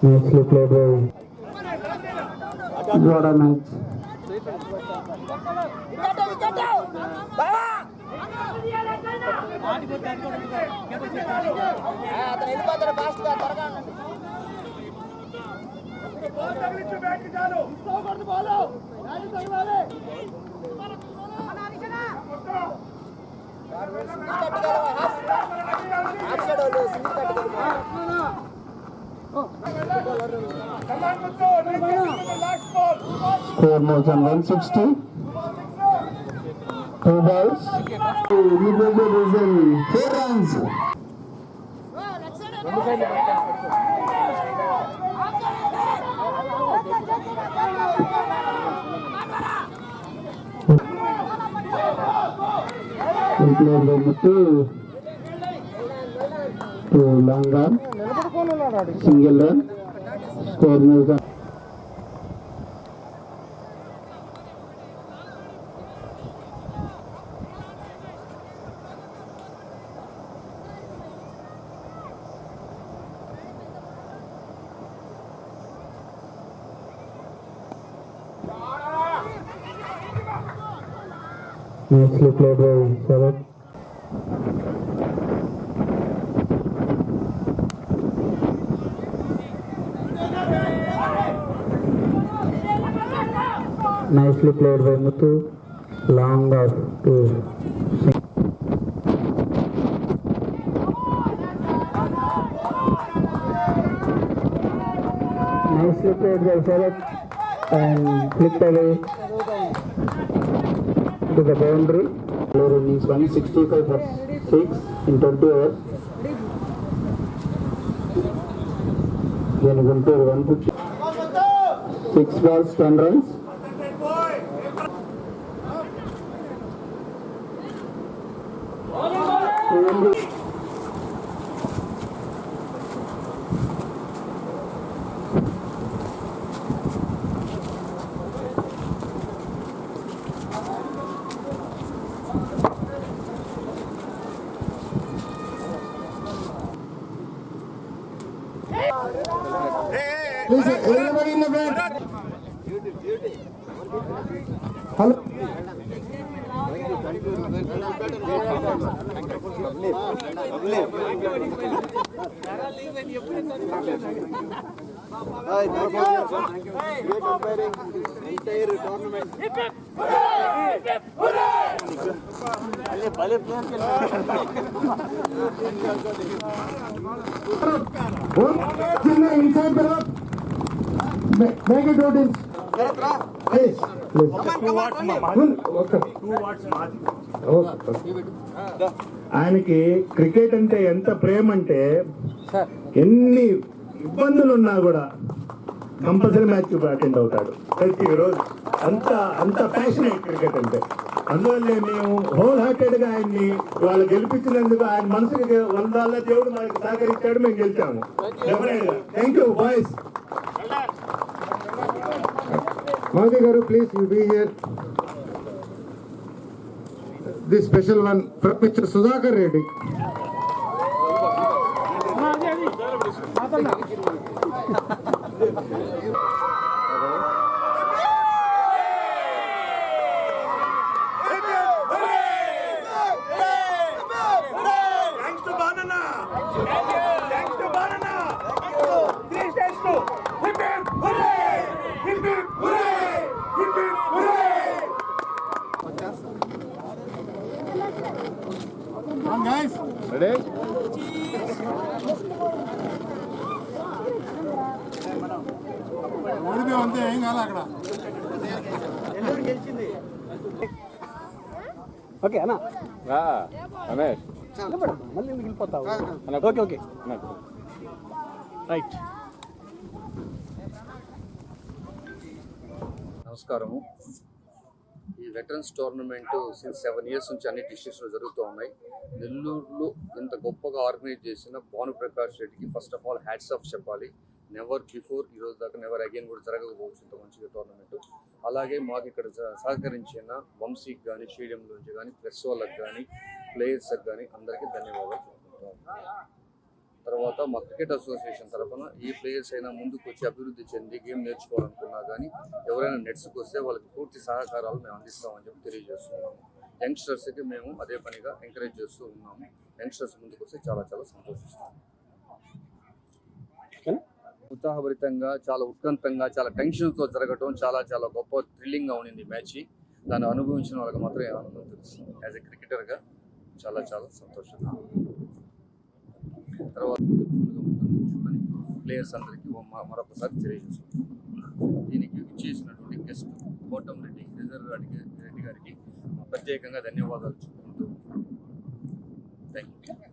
Nicely played by Jordan Knights. అతను వెళ్ళిపోతాడు ఫాస్ట్గా త్వరగా అనండి. సింగిల్ కట్టుకెళ్ళవా? హాఫ్ హాఫ్ సైడ్ వాళ్ళు సింగిల్ కట్టుకెళ్ళిపో. Four moves on 160. Two balls. Midfielder is in four runs. Number two. Two long run. Single run score మీద Nicely played by Sharat. Nicely played by Muthu. Long off to Nicely played by Sharat and flicked away to the boundary. Low innings 165 for 6 in 20 overs. Then Guntur 150. 6 balls, 10 runs. you. Please, everybody in the front. Hello. Hi, Great umpiring, entire tournament. Hip, hip, hooray! Hip, hip, hooray! చిన్న inside Please, make it okay. Okay. ఆయనకి cricket అంటే ఎంత ప్రేమ అంటే ఎన్ని ఇబ్బందులు ఉన్నా కూడా compulsory match attend అవుతాడు ప్రతి రోజు అంత అంత ప్యాషనేట్ క్రికెట్ అంటే అందువల్లే మేము హోల్ హార్టెడ్గా ఆయన్ని వాళ్ళు గెలిపించినందుకు ఆయన మనసుకి వందాల దేవుడు మనకి సహకరించాడు మేము గెలిచాము thank you boys Modi Garu, please, you be here. This special one from Mr. Sudhakar Reddy. Thanks అక్కడ. ఓకే అన్న. రమేష్. మళ్ళీ వెళ్ళిపోతావు? Okay okay. రైట్. నమస్కారము. ఈ veterans tournament since seven years నుంచి అన్ని డిస్ట్రిక్ట్స్లో జరుగుతూ ఉన్నాయి. నెల్లూరులో ఇంత గొప్పగా ఆర్గనైజ్ చేసిన భాను ప్రకాష్ రెడ్డికి first of all hats off చెప్పాలి. నెవర్ బిఫోర్ ఈ రోజు దాకా నెవర్ అగైన్ కూడా జరగకపోవచ్చు ఇంత మంచిగా టోర్నమెంట్ అలాగే మాకు ఇక్కడ స- సహకరించిన వంశీకి కానీ స్టేడియం నుంచి కానీ ప్రెస్ వాళ్ళకి కానీ ప్లేయర్స్కి కానీ అందరికీ ధన్యవాదాలు. తర్వాత మా క్రికెట్ అసోసియేషన్ తరఫున ఏ ప్లేయర్స్ అయినా ముందుకు వచ్చి అభివృద్ధి చెంది గేమ్ నేర్చుకోవాలనుకున్నా కానీ ఎవరైనా నెట్స్కి వస్తే వాళ్ళకి పూర్తి సహకారాలు మేము అందిస్తామని చెప్పి తెలియజేస్తున్నాము. యంగ్స్టర్స్కి మేము అదే పనిగా ఎంకరేజ్ చేస్తూ ఉన్నాము. యంగ్స్టర్స్ ముందుకు వస్తే చాలా చాలా సంతోషిస్తాం ఓకేనా ఉత్సాహభరితంగా చాలా ఉత్కంఠంగా చాలా టెన్షన్తో జరగటం చాలా చాలా గొప్ప థ్రిల్లింగ్గా ఉండింది ఈ మ్యాచ్. దాన్ని అనుభవించిన వాళ్ళకి మాత్రమే ఆనందం తెలుస్తుంది. యాజ్ ఎ క్రికెటర్గా చాలా చాలా సంతోషంగా. తర్వాత ఫుల్గా ఉంటుందని చెప్పని ప్లేయర్స్ అందరికీ మరొకసారి తెలియజేస్తున్నాం దీనికి ఇచ్చేసినటువంటి గెస్ట్ కోటం రెడ్డి రిజర్వ్ రెడ్డి గారికి ప్రత్యేకంగా ధన్యవాదాలు చెప్పుకుంటూ థ్యాంక్ యూ